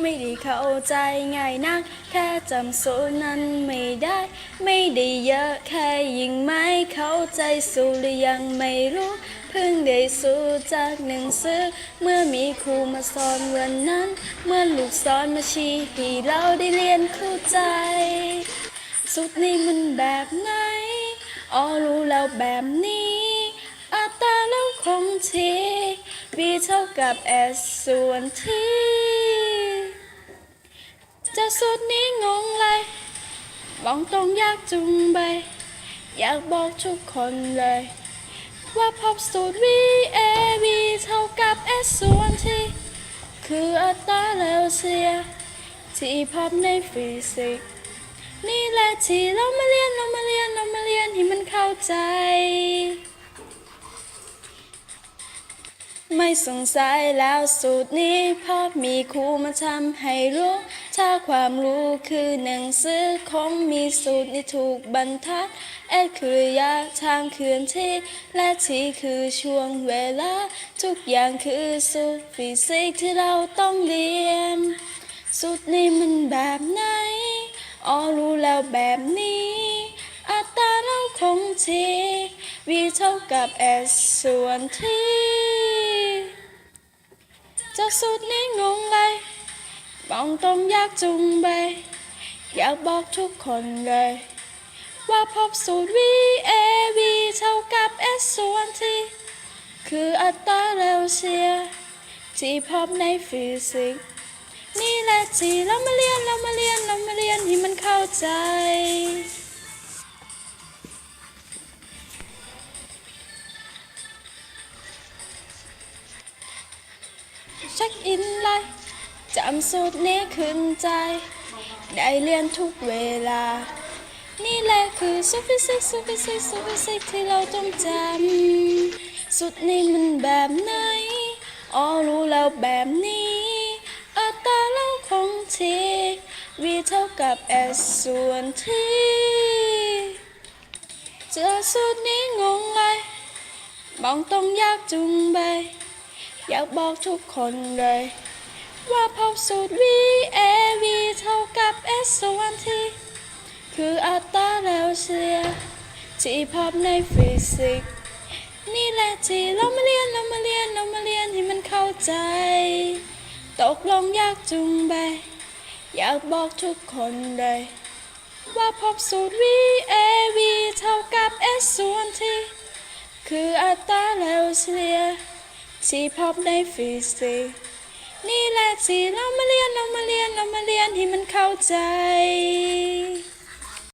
ไม่ได้เข้าใจง่ายนัก แค่จำสูตรนั้นไม่ได้ ไม่ได้เยอะแค่ยิ่งไม่เข้าใจสูตรหรือยังไม่รู้ เพิ่งได้สูตรจากหนังสือ เมื่อมีครูมาสอนวันนั้น เมื่อลูกสอนมาชี้ให้เราได้เรียนเข้าใจสุดนี้มันแบบไหนอ๋อรู้แล้วแบบนี้ อัตราแล้วคงที v เท่ากับ s ส่วนที่ จะสุดนี้งงเลยมองตรงยากจุงใบ อยากบอกทุกคนเลย ว่าพบสูตร v a v เท่ากับ s ส่วนที่ คืออัตราแล้วเสีย ที่พบในฟิสิกส์นี่แหละที่เรามาเรียนเรามาเรียนเรามาเรียนให้มันเข้าใจ ไม่สงสัยแล้วสูตรนี้เพราะมีครูมาทำให้รู้ ถ้าความรู้คือหนังสือคงมีสูตรในถูกบรรทัดเอคือระยะทางเคลื่อนที่ และที่คือช่วงเวลา ทุกอย่างคือสูตรฟิสิกส์ที่เราต้องเรียน สูตรนี้มันแบบไหนอ๋อรู้แล้วแบบนี้ อัตราเราคงที่ v เท่ากับ s ส่วนที่ากสูตรนี้งงเลยมองตรงยากจุงใบอยากบอกทุกคนเลย ว่าพบสูตร v a v เท่ากับ s ส่วนที่คืออัตราเร็วเสียที่พบในฟิสิกส์นี่แหละที่เรามาเรียนเรามาเรียนเรามาเรียนให้มันเข้าใจ เช็คอินเลยจำสูตรนี้ขึ้นใจ ได้เรียนทุกเวลา นี่แหละคือสูตรฟิสิกส์สูตรฟิสิกส์สูตรฟิสิกที่เราต้องจำสูตรนี้มันแบบไหนอ๋อรู้แล้วแบบนี้อัตราเราคงที่ v เท่ากับ s ส่วนที่เจอสูตรนี้งงเลยมองตรงยากจุงใบ อยากบอกทุกคนเลย ว่าพบสูตร v a v เท่ากับ s ส่วนที่คืออัตราแล้วเสียที่พบในฟิสิกส์นี่แหละที่เรามาเรียนเรามาเรียนเรามาเรียนให้มันเข้าใจ ตกลงยากจุงใบอยากบอกทุกคนเลย ว่าพบสูตร v a v เท่ากับ s ส่วนที่คืออัตราแล้วเฉลี่ย สีพบในฟิสิกส์นี่แหละสีเรามาเรียนเรามาเรียนเรามาเรียนให้มันเข้าใจ